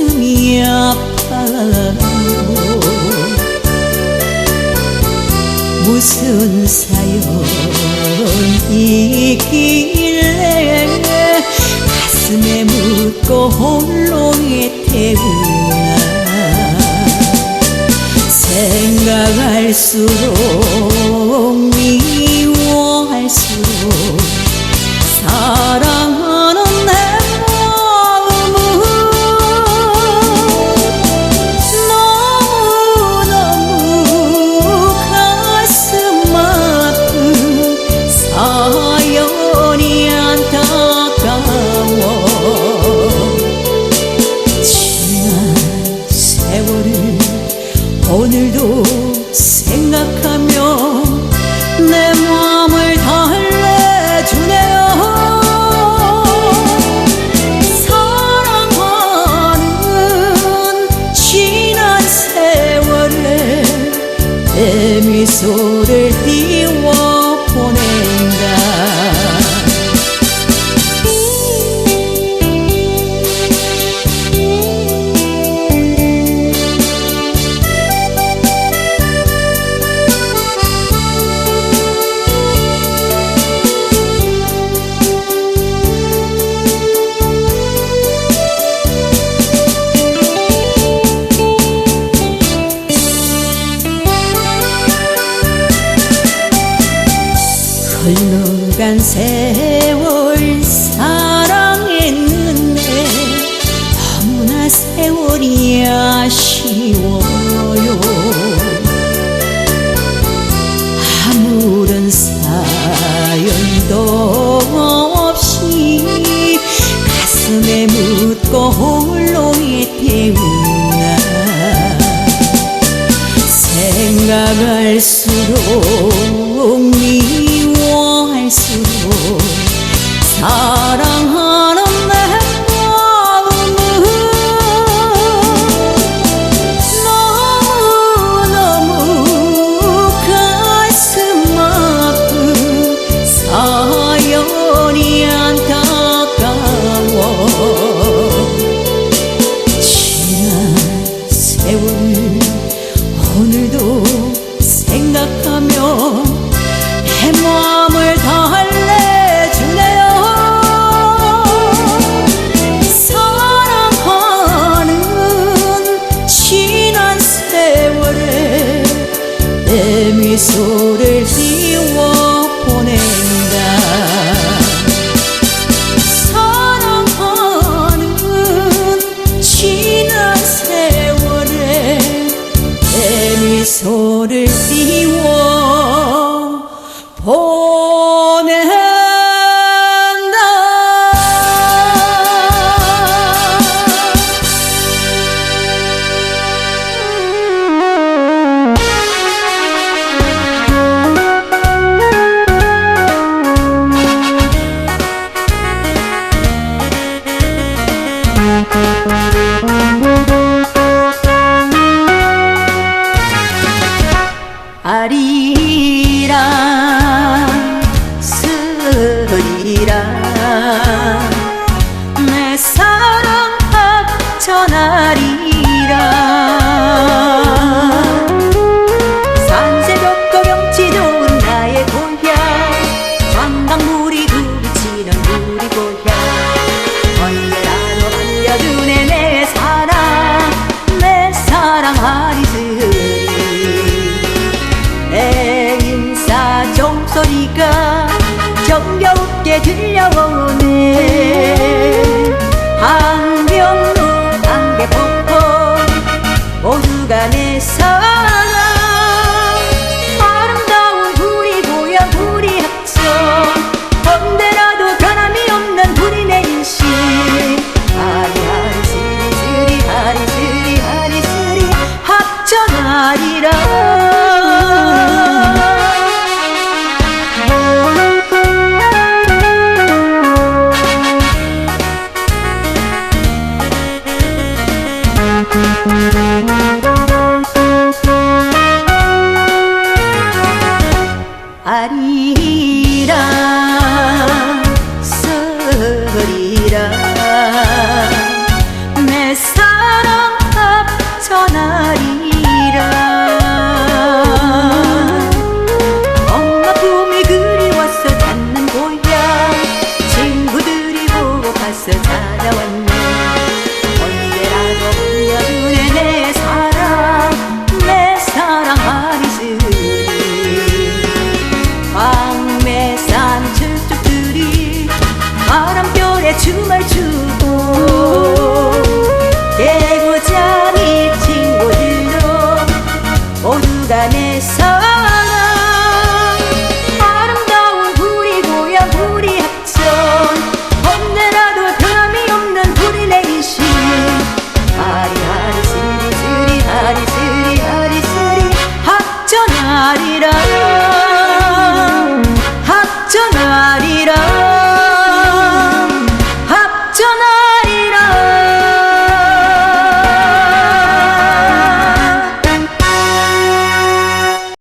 가슴이 아파요 무슨 사연이길래 가슴에 묻고 홀로에 태우나 생각할수록 지난 세월 사랑했는데 너무나 세월이 아쉬워요. 아무런 사연도 없이 가슴에 묻고 홀로에 태우나 생각할수록 미 워할수록 사랑 내 사랑 아름다운 우리 고향 우리 합천 언제라도 변함이 없는 우리 내 인심 하리하리 스리 스리 하리스리 하리스리 합천하리라 아리라. 하리라 합천하